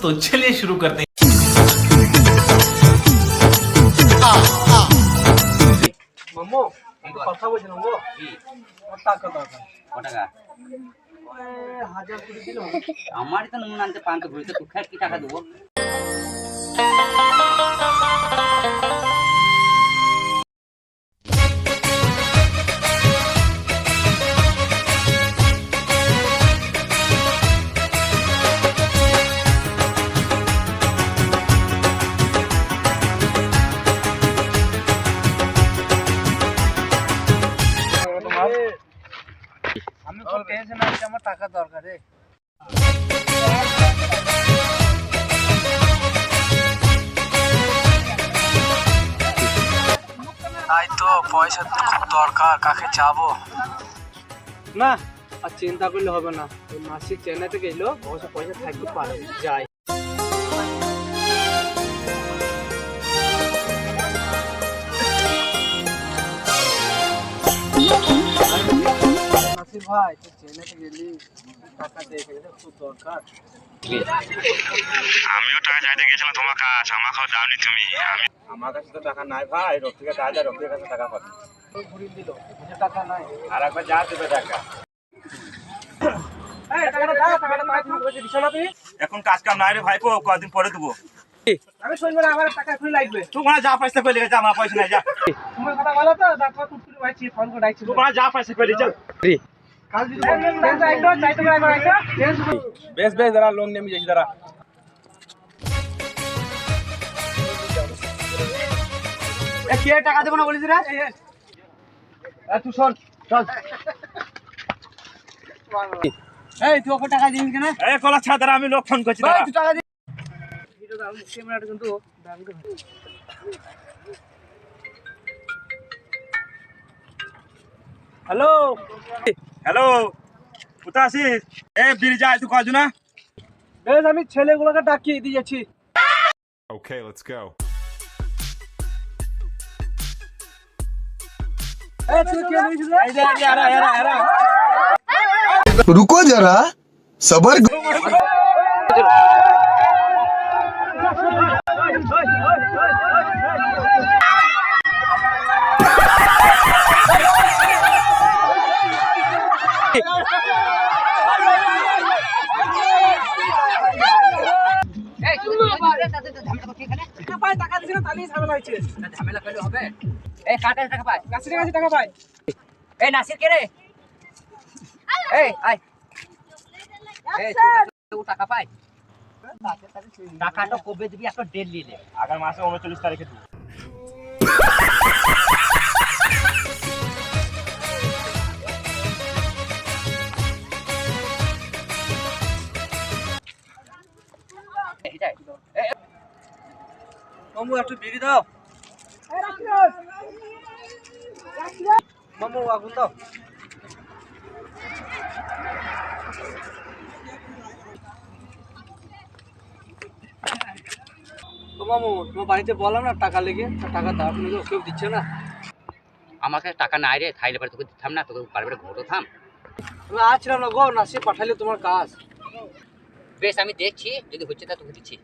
तो चलिए शुरू करते हैं মাম্মু একটু কথা বলছিলাম গো ওর টাকা দরকার কটাকা ওই হাজার কুড়ি দিল আমারই তো নুন আনতে পান তো ঘুরতে তুই খাই কি টাকা দেবো আমি খুব টেনশন আছে আমার টাকা দরকার রে তাই তো পয়সা খুব দরকার কাকে যাব না আর চিন্তা করলে হবে না। ওই মাসিক চেন্নাই থেকে এলো অবশ্য পয়সা থাকতে পারে যাই। ভাই চেন্নাইতে গেলি। টাকা দেখে খুব দরকার। আমিও টাকা চাইতে গেছিলাম তোমার কাছে আমাকেও দাওনি তুমি আমার কাছে তো টাকা নাই ভাই রফিকে টাকা দেয় রফিকের কাছে টাকা পাবি। দিল টাকা নাই। আর একবার যা দেবে টাকা এখন কাজ কাম নাই রে ভাইপো কদিন পরে দেবো। আমি শুনব না আমার টাকা এখনই লাগবে। তুই ওখানে যা পয়সা পেলে আমার পয়সা নাই যা। তোমার কথা বলো তো তারপর ফোন করে ডাকছি তুই ওখানে যা পয়সা পেলে চল বেশ বেশ দাঁড়া লোন নেমে যাচ্ছি দাঁড়া। কে টাকা দেবো না বলিস রে? তুই শোন চল। এই তুই ওকে টাকা দিবি কেন? এই কলা ছাড় আমি লোক ফোন করছি দাঁড়া। তুই টাকা দি ক্যামেরাটা কিন্তু দামি হ্যালো? হ্যালো কোথায় আছিস এ বিরিজা তুই কজ না বেশ আমি ছেলেগুলোকে ডাকিয়ে দিয়ে যাচ্ছি Okay, let's go. এই তুই টাকা টাকাটা কবে দিবি একটা ডেট নিয়ে নে। আগামী মাসে উনচল্লিশ তারিখে দেবো মামু একটু বিড়ি দাও। মামু আগুন দাও। মামু তোমার বাড়িতে বললাম না টাকা লেগে টাকা দাও আপনি তো কেউ দিচ্ছে না। আমাকে টাকা নাই রে থাইলে পরে তোকে দিতাম না তোকে বারবার ঘটো থাম। আসছিলাম না গো নাসি পাঠালে তোমার কাজ। বেশ আমি দেখছি যদি হচ্ছে তা তোকে দিচ্ছি।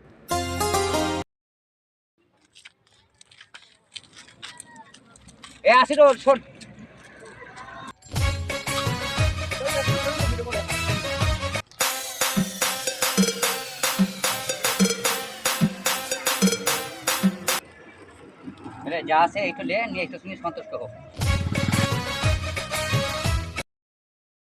এ আসি তো শোন। রে যা আছে একটু লে নিয়ে একটু শুনি সন্তুষ্ট হোক